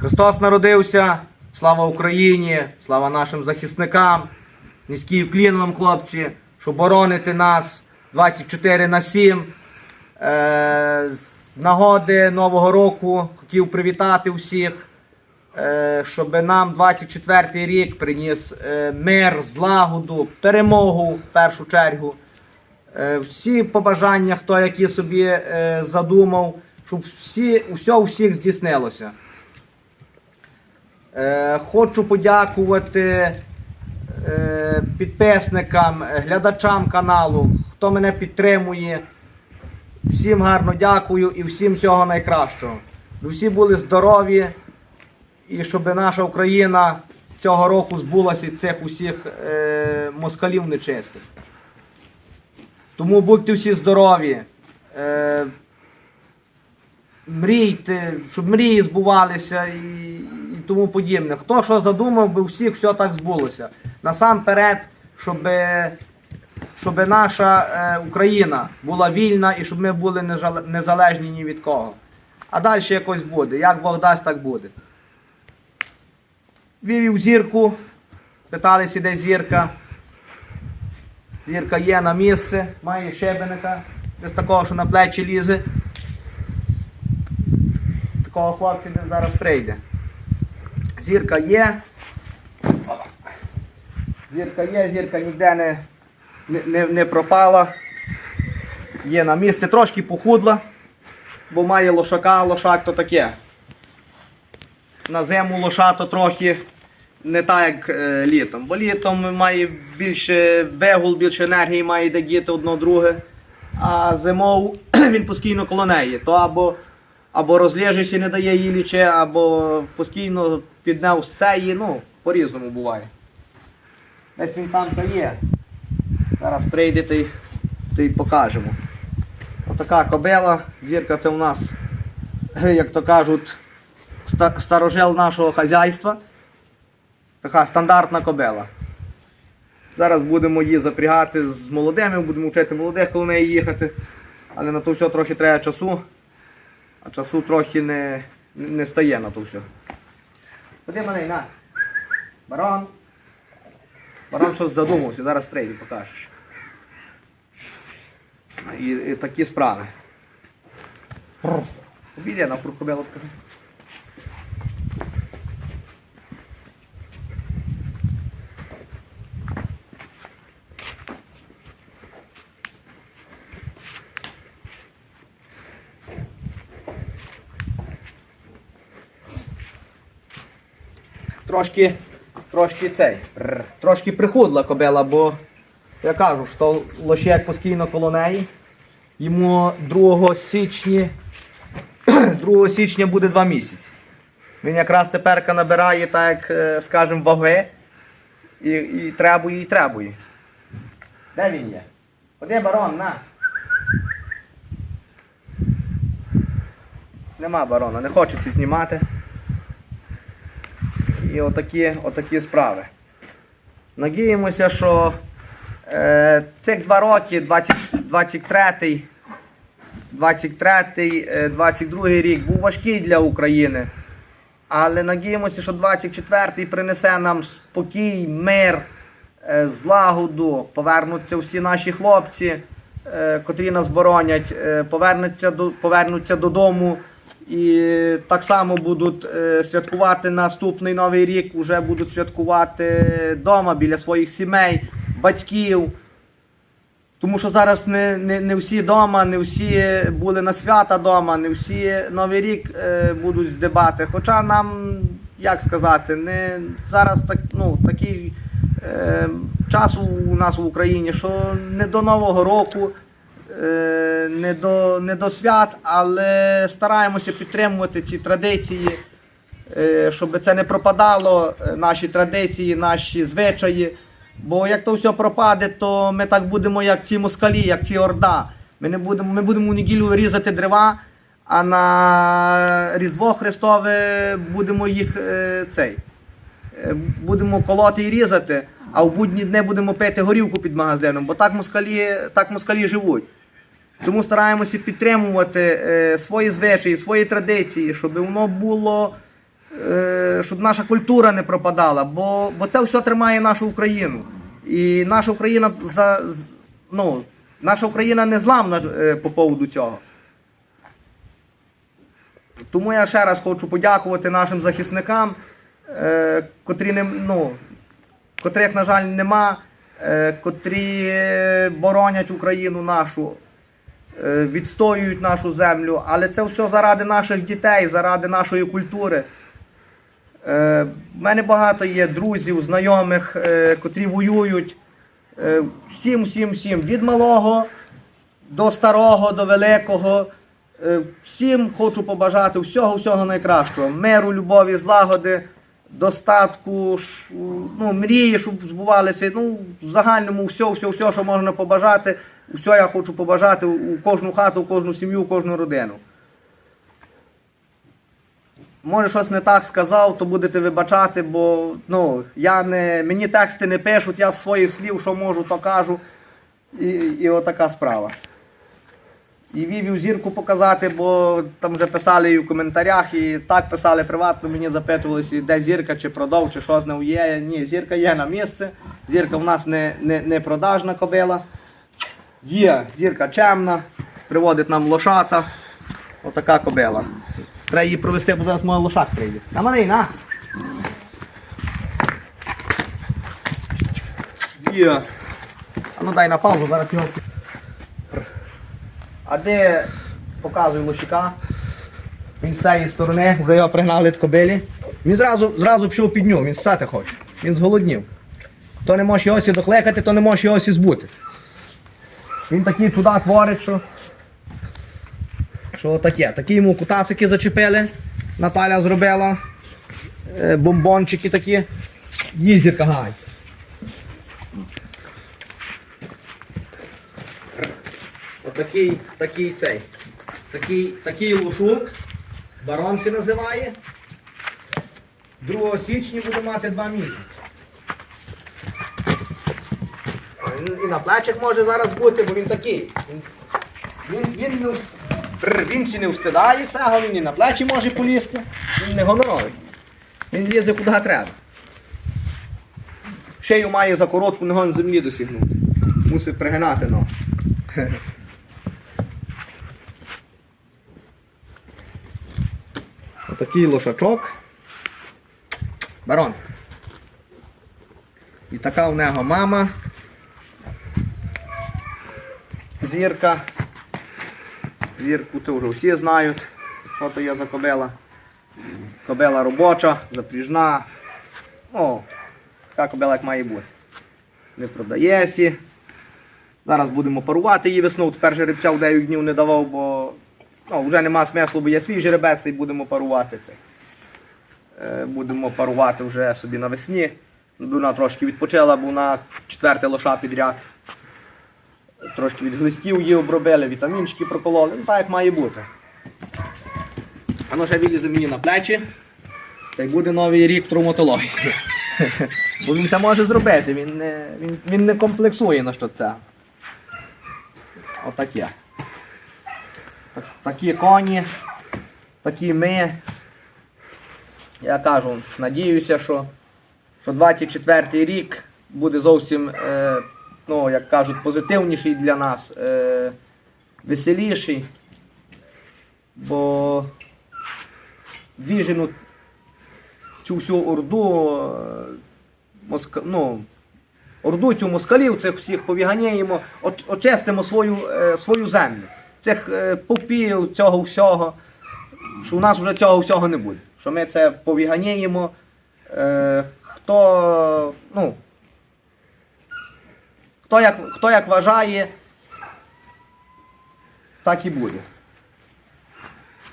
Христос народився, слава Україні, слава нашим захисникам, низький вклін вам, хлопці, що бороните нас 24 на 7. Е, з нагоди Нового року хотів привітати всіх, е, щоб нам 24 рік приніс е, мир, злагоду, перемогу в першу чергу. Всі побажання, хто які собі задумав, щоб всі, все у всіх здійснилося. Е, хочу подякувати е, підписникам, глядачам каналу, хто мене підтримує. Всім гарно дякую і всім всього найкращого. Ви всі були здорові і щоб наша Україна цього року збулася цих усіх е, москалів нечистих. Тому будьте всі здорові. Е, мрійте, щоб мрії збувалися і тому подібне. Хто що задумав, би всіх все так збулося. Насамперед, щоб, щоб наша е, Україна була вільна і щоб ми були незалежні ні від кого. А далі якось буде. Як Бог дасть, так буде. Вивів зірку, питалися, де зірка. Зірка є на місце, має щебеника, без такого, що на плечі лізе. Такого хлопця де зараз прийде. Зірка є. Зірка є, зірка ніде не, не, не, пропала. Є на місці, трошки похудла, бо має лошака, лошак то таке. На зиму лошато трохи не так, як е, літом. Бо літом має більше вигул, більше енергії має де діти одно друге. А зимов він постійно коло неї. То або, або розлежиш і не дає їй ліче, або постійно підняв цієї, ну, по-різному буває. Десь він там то є. Зараз прийдете і, то й покажемо. Отака кобила, зірка це у нас, як то кажуть, ста- старожил нашого хазяйства. Така стандартна кобила. Зараз будемо її запрягати з молодими, будемо вчити молодих коло неї їхати. Але на то все трохи треба часу, а часу трохи не, не стає на то все. Ходи мене, на. Барон. Барон щось задумався, зараз прийде, покажеш. І, і такі справи. Обійде на кобилу покажи. Трошки, трошки цей, трошки прихудла кобила, бо я кажу, що лошек постійно коло неї. Йому 2 січня, 2 січня буде 2 місяці. Він якраз тепер набирає, так, е, скажімо, ваги. І, і требує, і требує. Де він є? Ходи, барон, на. Нема барона, не хочеться знімати. І отакі, отакі справи. Надіємося, що е, цих два роки, 20, 23, 23, е, 22 рік був важкий для України. Але надіємося, що 24-й принесе нам спокій, мир, е, злагоду, повернуться всі наші хлопці, е, котрі нас боронять, е, повернуться, повернуться додому і так само будуть е, святкувати наступний новий рік, вже будуть святкувати вдома біля своїх сімей, батьків. Тому що зараз не, не, не всі вдома, не всі були на свята вдома, не всі Новий рік е, будуть здебати. Хоча нам, як сказати, не зараз так, ну, такий е, час у нас в Україні, що не до Нового року, не, до, не до свят, але стараємося підтримувати ці традиції, е, щоб це не пропадало, е, наші традиції, наші звичаї. Бо як то все пропаде, то ми так будемо, як ці москалі, як ці орда. Ми не будемо, ми будемо у неділю різати дерева, а на Різдво Христове будемо їх е, цей. е, Будемо колоти і різати, а в будні дні будемо пити горівку під магазином, бо так москалі, так москалі живуть. Тому стараємося підтримувати е, свої звичаї, свої традиції, щоб воно було е, щоб наша культура не пропадала, бо, бо це все тримає нашу Україну. І наша Україна за, ну, наша Україна не зламна е, по поводу цього. Тому я ще раз хочу подякувати нашим захисникам, е, котрі не, ну, котрих, на жаль, нема, е, котрі е, боронять Україну нашу, відстоюють нашу землю. Але це все заради наших дітей, заради нашої культури. Е, в мене багато є друзів, знайомих, е, котрі воюють. Е, всім, всім, всім, від малого до старого, до великого. Е, Всім хочу побажати всього, всього найкращого. Миру, любові, злагоди, достатку, ну, мрії, щоб збувалися. Ну, в загальному все, все, все, що можна побажати. Все я хочу побажати у кожну хату, у кожну сім'ю, у кожну родину. Може, щось не так сказав, то будете вибачати, бо ну, я не, мені тексти не пишуть, я з своїх слів, що можу, то кажу. І, і отака справа. І вівів зірку показати, бо там вже писали і в коментарях, і так писали приватно, мені запитувалися, де зірка, чи продав, чи що з нею є. Ні, зірка є на місці. Зірка в нас не, не, не продажна кобила. Є, зірка чемна, приводить нам лошата. Отака кобила. Треба її провести, бо зараз моя лошак прийде. На мене, на! Є. А ну дай на паузу, зараз його. А де показую лошика? Він з цієї сторони, вже його пригнали від кобилі. Він зразу, зразу пішов під нього, він ссати хоче. Він зголоднів. Хто не може його сі докликати, то не може його збути. Він такий чуда творить, що. Що таке? Такі йому кутасики зачепили. Наталя зробила. Е, бомбончики такі. Їздять кагай. Отакий такий цей. Такий, такий лушук. Барон називає. 2 січня буде мати 2 місяці. І на плечах може зараз бути, бо він такий. Він, він, він, він ще не встидає цього, він і на плечі може полізти. Він не гоноровий. Він лізе куди треба. Шею має за коротку гон землі досягнути. Мусить пригинати ногу. Отакий лошачок. Барон. І така в нього мама. Зірка. Зірку це вже всі знають, що то є за кобила. Кобила робоча, запріжна. О, така кобила як має бути. Не продається. Зараз будемо парувати її весну. Тепер жеребця в 9 днів не давав, бо ну, вже нема смислу, бо є свій жеребець і будемо парувати це. Е, Будемо парувати вже собі навесні. Вона трошки відпочила, бо вона четверте лоша підряд. Трошки від глистів її обробили, вітамінчики прокололи. Ну так як має бути. Воно ще вилізе мені на плечі. Та й буде новий рік травматології. Бо він це може зробити, він не, він, він не комплексує на що це. Отаке. Так, такі коні, такі ми. Я кажу, надіюся, що, що 24 рік буде зовсім, е, ну, як кажуть, позитивніший для нас, е, веселіший. Бо віжену цю всю орду, е, моска, ну, орду цю москалів, цих всіх повіганяємо, очистимо свою, е, свою землю. Цих е, попів, цього всього, що у нас вже цього всього не буде. Що ми це повіганяємо. Е, хто, ну, хто, як, хто як вважає, так і буде.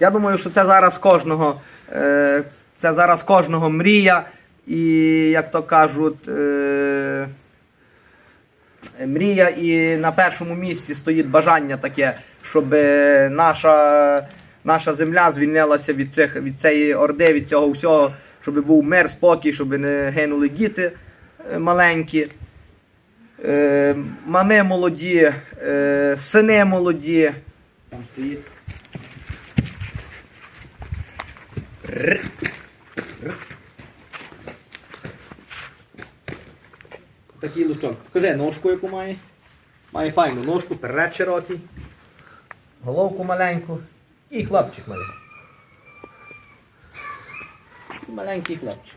Я думаю, що це зараз кожного, е, це зараз кожного мрія. І, як то кажуть, е, мрія і на першому місці стоїть бажання таке, щоб е, наша, наша земля звільнилася від, цих, від цієї орди, від цього всього, щоб був мир, спокій, щоб не гинули діти е, маленькі. Е, мами молоді, е, сини молоді. Там стоїть. Такий лучок. Покажи ножку, яку має. Має файну ножку, перед широкий. Головку маленьку. І хлопчик маленький. Маленький хлопчик.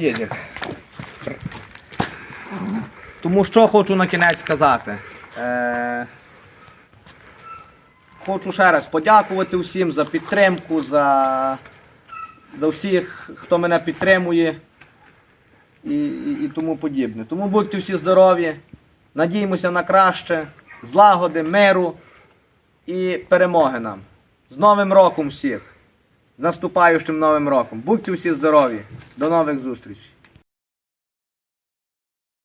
Їздять. Тому що хочу на кінець сказати. Е, хочу ще раз подякувати всім за підтримку, за, за всіх, хто мене підтримує і, і, і тому подібне. Тому будьте всі здорові, надіємося на краще, злагоди, миру і перемоги нам. З Новим роком всіх! Наступаючим новим роком! Будьте всі здорові! До нових зустрічей!